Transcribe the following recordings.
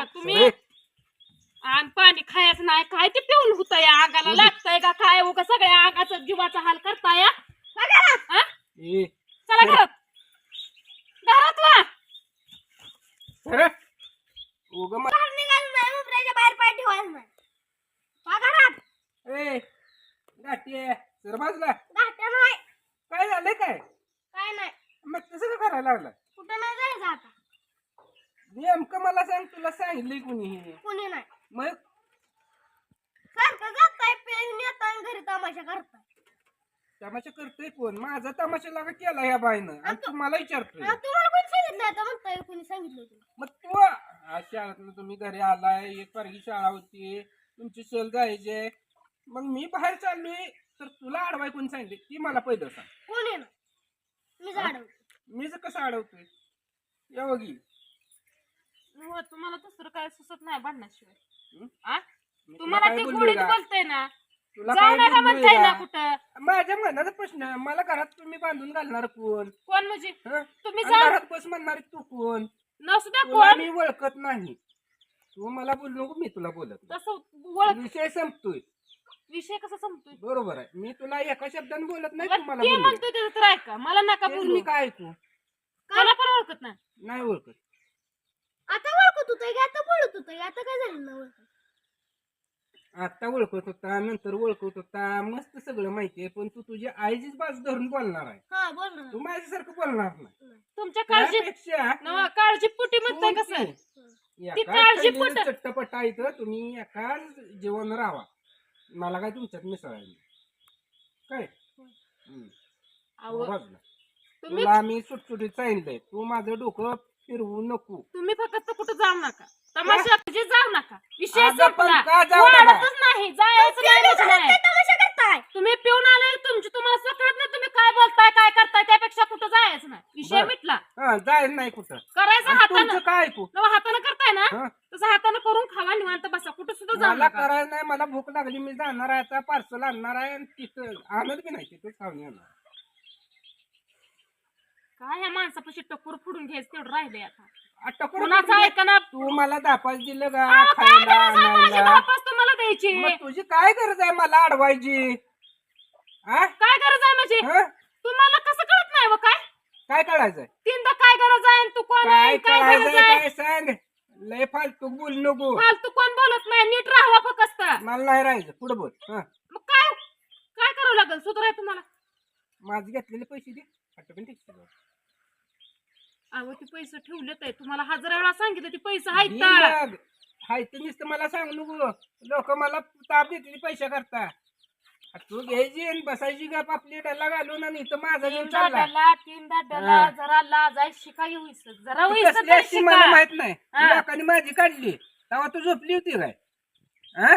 नका तुम्ही. आणि पाणी खायचं नाही काय ते पिऊन होत या अंगाला. लागतंय का काय? उगा सगळ्या अंगाचा जीवाचा हाल करताय हा? हा? ए, चला घरात. घरात वा सर उग म- बाहेर निघायचं नाही उपराच्या बाहेर पाय ठेवायचं नाही. वा घरात. ए गाठी सर बाजूला घाट्या नाही काय झालंय काय काय नाही मग तसं का करायला लागला कुठं नाही जायचं आता नेमकं मला सांग तुला सांगितलंय कुणी हे? कुणी नाही. मग? सारखं जाताय पेन येताय आणि घरी तमाशा करताय. तमाशा करतोय कोण? माझा तमाशा लागा केला ह्या बाईनं. आणि विचारतोय. तुम्हाला कोणी सांगितलं आता म्हणताय कोणी सांगितलं तुला मग तू आज शाळेतनं तुम्ही घरी आलाय एक पारगी शाळा होती तुमची सल जायचे. मग मी बाहेर चाललोय तर तुला अडवाय कोणी सांगितले ती मला पहिलं सांग. कोणी मी झाड मी जर कसं अडवतोय या बघी हो, तुम्हाला दुसरं काय सुचत नाही भांडणाशिवाय हं? आ? तुम्हाला ते का? बोलतय ना तुला काय म्हणताय ना? कुठं माझ्या मनाचा प्रश्न आहे. मला घरात तुम्ही बांधून घालणार कोण कोण म्हणजे हं? तुम्ही आणि जा घरात बस म्हणणार तू कोण नसू द्या तुला कोण मी ओळखत नाही तू मला बोलू नको मी तुला बोलत नाही. तसं ओळख विषय संपतोय विषय कसा संपतोय बरोबर आहे मी तुला एका शब्दाने बोलत नाही मग तुम्हाला ते बोललो. म्हणतोय त्याचं तर ऐका मला नका तेच बोलू मी काय ऐकू मला पण ओळखत नाही नाही ओळखत आता ओळखत होतं की? आता बोलत होतं की? आता काय झालं ना ओळखत? आता ओळखत होता नंतर ओळखत होता. मस्त सगळं माहितीये पण तू तुझ्या आईचीच बाजू धरून बोलणार आहे. हा बोल ना. तू माझ्यासारखं बोलणार नाही. तुमच्या काळजी त्यापेक्षा नवा काळजी पुटी म्हणताय कसं? ती काळजी चट्टपटा इथं तुम्ही एकाच जेवण राहा मला काय तुमच्यात मिसळायला काय? हम्म. अहो, बाजूला. तुम्ही तुला मी सुटसुटीत सांगितलंय. तू माझं डोकं फिरवू नको. तुम्ही फक्त कुठं जाऊ नका. तमाशा म्हणजे जाऊ नका. विषय अगं पण संपला. का जाऊ नका? वाढतच नाही. जायचं नाही म्हणजे नाही. तमाशा करताय. तुम्ही पिऊन आले तुमची तुम्हाला सगळत नाही. तुम्ही काय बोलताय काय करताय त्यापेक्षा कुठं जायचं नाही. विषय बरं. मिटला. हा जायचं नाही कुठं. करायचं आणि हातानं. तुमचं काय ऐकू? नवा हातानं करताय ना? हं? तसं हातानं करून खावा निवांत बसा. कुठं सुद्धा जाऊ मला नका. करायचं नाही. मला भूक लागली मी जाणार आहे आता पार्सल आणणार आहे आणि तिथं आणत बी नाही तिथं खाऊन येणार. काय ह्या माणसापाशी टक्कर फोडून घ्यायचं तेवढं राहिलंय आता. आता कोण कुणाचं ऐका ना तू मला दापास दिलं का अहो, काय खायला आणायला. धापास तुम्हाला द्यायची? मग तुझी काय गरज आहे मला अडवायची? हा? काय गरज आहे म्हणजे हं? तुम्हाला कसं कळत नाही व काय? काय कळायचंय? तीनदा काय गरज आहे आणि तू कोण आहे? काय काय गरज कळायचंय आहे? काय सांग? लय फालतू बोल नको. फालतू कोण बोलत नाही? नीट राहावा फक्त. मला नाही राहायचं. पुढे बोल. हं. मग काय काय करावं लागेल? सुधाराय तुम्हाला. माझे घेतलेले पैसे दे. अहो ते पैसे ठेवलेत आहे तुम्हाला हजार वेळा सांगितलं ते पैसे आहेत. मग. हाय तर नुसतं मला सांग नको लोक मला ताप देतील पैसे करता आ तू घ्यायची आणि बसायची गप आपली डल्ला घालून आणि इथं माझा घेऊन चालला दाड्याला तीन दाड्याला हा. जरा लाजाय शिका येऊ इसत. जरा तू इसत कसली तरी असती मला शिका. माहीत नाही हा. लोकांनी माझी काढली तेव्हा तू झोपली होती काय हा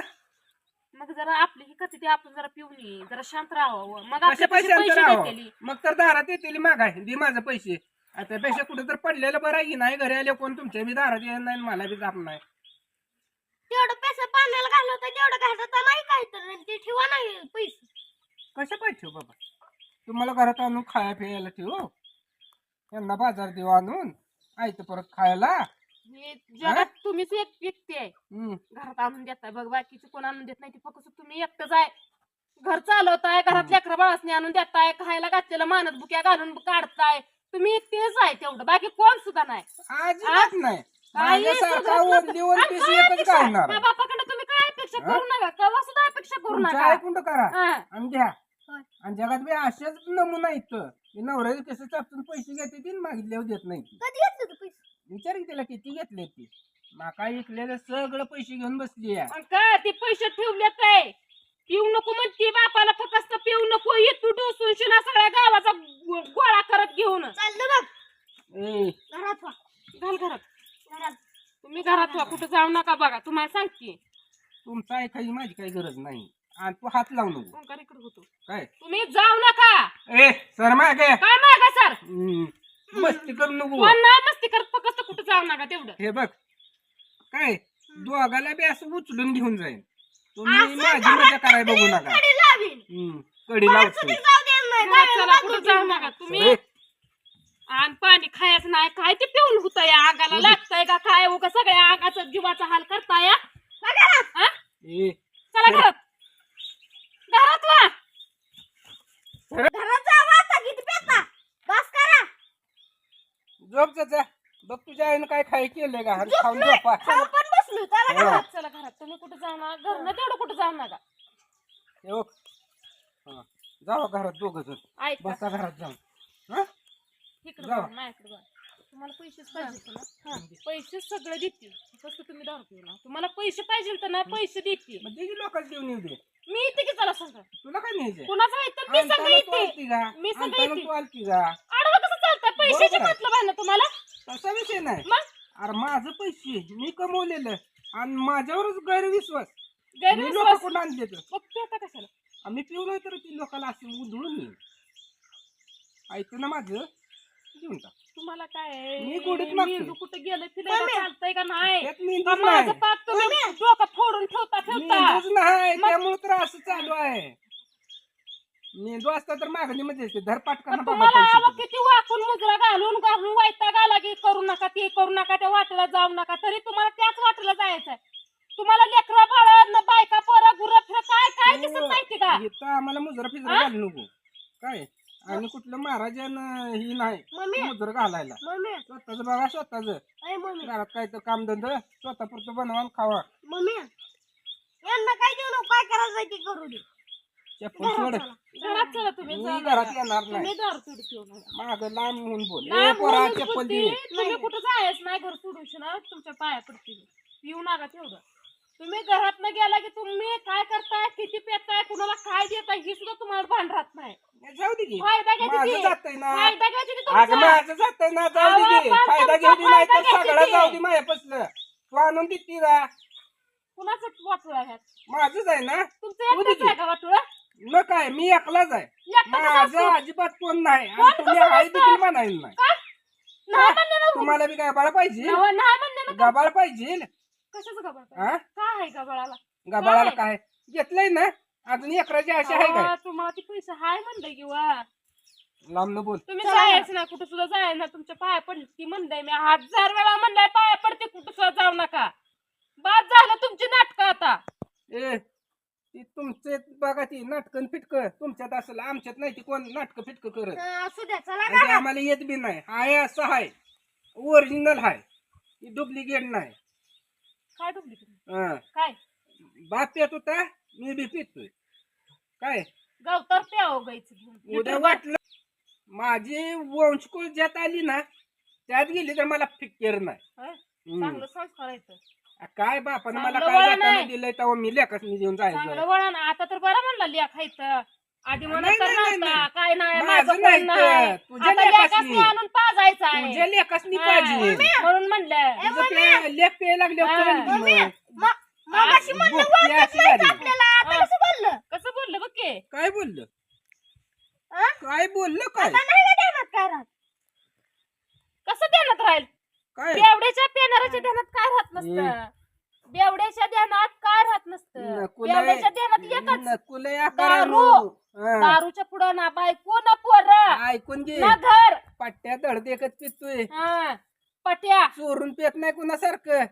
मग जरा आपली ही कथी ते आपण जरा पिऊन ये जरा शांत राहावं मग कशा आपले पैसे पैशांचं राहावं देतेली. मग तर दारात येतील मागाय दे माझं पैसे त्यापेक्षा कुठं तर पडलेलं बरं आहे की नाही? घरी आले कोण तुमच्या बी दारात येणार नाही आणि मला बी जात नाही. तेवढं पैसे पाण्याला घाललं होतं तेवढं घालता नाही काय तर ते ठेवा नाही पैसे. कशा पाहिजे ठेव बाबा? तुम्हाला घरात आणून खाया पियाला ठेव? त्यांना बाजार देऊ आणून? आयतं परत खायला? हे जगात तुम्हीच एक व्यक्ती आहे. हम्म. घरात आणून देताय बघ बाकीचे कोण आणून देत नाही ते फक्त तुम्ही एकटंच आहे. घर चालवताय घरात लेकरं बाळासनी आणून देताय खायला घातलेलं मानत बुक्या घालून काढताय. तुम्ही तेच आहे तेवढं. बाकी कोण सुद्धा नाही. अजिबात नाही. काही माझ्यासारखा नसतं. आणि काय एकच अपेक्षा? त्या तुम्ही काय अपेक्षा हा? करू नका? केव्हा सुद्धा अपेक्षा करू नका? ऐकून तर करा. हा. आणि घ्या. होय. आणि जगात बी असेच नमुना इथं की नवऱ्याचे कसं पैसे घेते ती मागितल्यावर देत नाही ती. कधी घेतलं तू पैसे? विचार की त्याला किती घेतले ती? माका इकलेलं सगळं पैसे घेऊन बसली आहे. आणि काय ते पैसे ठेवले काय पिऊ नको म्हणते बापाला फक्त पिऊ नको. ये तू डोसून शिना सगळ्या गावाचा गो- गोळा करत घेऊन चाललं बघ ए घरात वा घाल घरात घरात तुम्ही घरात व्हा कुठं जाऊ नका बघा तुम्हाला सांगते. तुमचं ऐकायची माझी काही गरज नाही. आणि तू हात लावू नको. ओंकार इकडे होतो? काय? तुम्ही जाऊ नका. ए सर मागे. काय मागा सर? हम्म, मस्ती करू नको. कोण नाही मस्ती करत फक्त कुठं जाऊ नका तेवढं. हे बघ. काय? दोघाला बी असं उचलून घेऊन जाईल तुम्ही माझी मजा करायला बघू नका. कडी लावीन. हम्म, कडी परत लावतो चला कुठं जाऊ नका. तुम्ही आणि पाणी खायचं नाही काय ते पिऊन होत या अंगाला? लागतंय का काय? उगा सगळ्या अंगाचा जीवाचा हाल करताय हा? हा? ए, चला घरात. घरात वा. घरात जावा आता किती पेता बस करा. झोप जा, जा बघ तुझ्या आईनं काय खाय केलंय का? आणि खाऊन झोपलोय. झोपा. खाऊ पण बसलो चला. घरात चला घरात. तुम्ही कुठं जाणार? घरनं तेवढं कुठं जाऊ नका जावा घरात दोघ जण. ऐका. बसा घरात जाऊन. हा? इकडे जावा. बघा, माझ्याकडे बघा. तुम्हाला पैसेच पाहिजे ना? हा, पैसे सगळे देतील. फक्त तुम्ही दारू पिऊ ना? तुम्हाला पैसे पाहिजे तर ना पैसे देतील. मग दे की लोकांना देऊन येऊ दे. मी येते की चला सांगा? तुला काय न्यायचंय? कुणाचं आहे तर मी सगळं आणताना तू येते. आलती का? मी सगळं आणताना. तू आलती का? आडवं कसं चालतंय? पैशाचे बरोबर आहे. मतलब आहे ना तुम्हाला? तसा विषय नाही. मग? अरे माझं पैसे मी कमवलेलं. आणि माझ्यावरच गैरविश्वास. मी लोक गैरविश्वास? कोण आणले तर? मग ते आता कशाला? आम्ही पिवलो तर ती लोकांना असे उधळून येईल. ऐकतो ना माझं. देऊन टाक तुम्हाला काय आहे? मी गोडीत. मेंदू कुठं गेलं फिरायला चालतंय का नाही? त्यात का माझं नाही. तुम्ही डोकं फोडून ठेवता ठेवता. मेंदूच नाही मग- त्यामुळे तर असं चालू आहे. मेंदू असता तर मागणीमध्ये येते धरपाटकांना पण तुम्हाला आवं. किती वाकून मुजरा घालून घालून वैताग आला की करू नका ते करू नका त्या वाटेला जाऊ नका. तरी तुम्हाला त्याच वाटेला जायचंय तुम्हाला लेकरं बाळ बायका पोरा गुरं फिर काय काय दिसत माहिती का? इथं आम्हाला मुजरा फिजरा हा? घालू नको. काय? आणि कुठलं महाराजानं ही नाही मम्मी. मुजरा घालायला. स्वतःच बघा स्वतःच. घरात काय तर कामधंद स्वतः पुरतं बनवा खावा. मम्मी यांना काय देऊ नको? काय करायचं ते करू दे. चप्पल सोड घरात चला तुम्ही घरात. येणार नाही. दारू पिऊ पिऊ नका माग लांब होऊन बोल. पोरा चप्पल दे. तुम्ही कुठं जायच नाही घर सोडून तुमच्या पाया पडतील. पिऊ नका तेवढं. तुम्ही घरात न गेला की तुम्ही काय करताय किती पेताय कुणाला काय देताय हे सुद्धा तुम्हाला भान राहत नाही. जाऊ दे की फायदा माझं ती. जातंय ना. फायदा अगं तुमचा. माझं जातंय ना जाऊ दे की फायदा घेऊ दे नाही तर फायदा सगळं घ्यायची जाऊ ती. दे माझ्यापासलं तू आणून देते का कुणाचं वाटोळा ह्यात माझंच आहे ना. तुमचं एकटंच. आहे का वाटोळा? न काय मी एकलाच आहे. माझं? अजिबात कोण नाही. आणि कोण तुम्ही कसं आहे नसतं? देखील म्हणायला नाही. तुम्हाला बी काय बाळा पाहिजे गबाळ पाहिजे? कशाचं गबाळ हा? काय आहे गबाळाला? गबाळाला काय? काय? घेतलंय ना? अजून एकराची आशा आहे काय? अहो, तुम्हाला ती पैसे हाय म्हणलं किंवा लांब न बोल. तुम्ही जायचं ना कुठं सुद्धा जायचं ना तुमच्या पाया पडली ती म्हणलंय मी. हजार वेळा म्हणलंय पाया पडते कुठं सुद्धा जाऊ नका. बाद झालं तुमची नाटक आता. ए ती तुमचे बघा ती नाटकन फिटक. तुमच्यात असेल आमच्यात नाही ती कोण नाटक फिटक करत? अं, असू द्या चला आणि ते आम्हाला येत बी नाही. हाय असं हाय. ओरिजिनल हाय. डुप्लिकेट नाही. काय डुबली तुम्ही हं. काय? बाप पित होता. मी बी पितोय काय गवतर गायचं घेऊन उद्या वाटलं माझी वंशकुळ ज्यात आली ना त्यात गेली तर मला फिक्केर नाही होय? हम्म. चांगलं संस्कार येतं आ, काय बापानं मला चांगलं काय वळण जाताना आहे. दिलंय तेव्हा मी लेखाच मी देऊन चांगलं जायचं वळण आता तर बरं म्हणलं लिया खायचं आधी म्हणत नाही, तर नाही, नाही, नव्हता नाही. काय नाही माझं माझं नाही कोण तर. नाही तुझ्या आता लेकासनी. लेकासनी आणून पाजायचं आहे तुझ्या लेखासनी हा. पाहिजे म्हणून म्हणलं तुझं पे- लेख पे लागले हा. म्हणलं बुक्की वळखत अशी नाही झाली. आपल्याला आता हा. कसं बोललं? कसं बोललं बघ की? काय बोललं? हा? काय बोललं काय? आता नाही ना ध्यानात काय राहत? कसं ध्यानात राहील? काय? बेवड्याच्या पेनाऱ्याच्या ध्यानात काय राहत नसतं? बेवड्याच्या ध्यानात काय राहत नसतं? नकुलय- बेवड्याच्या ध्यानात एकच. नकुलय दारू. हा. दारूच्या पुढं ना बायको ना पोरं. ऐकून घे. ना घर. पट्ट्या धडदेखत पितोय. हा. पट्या चोरून पेत नाही कुणासारखं.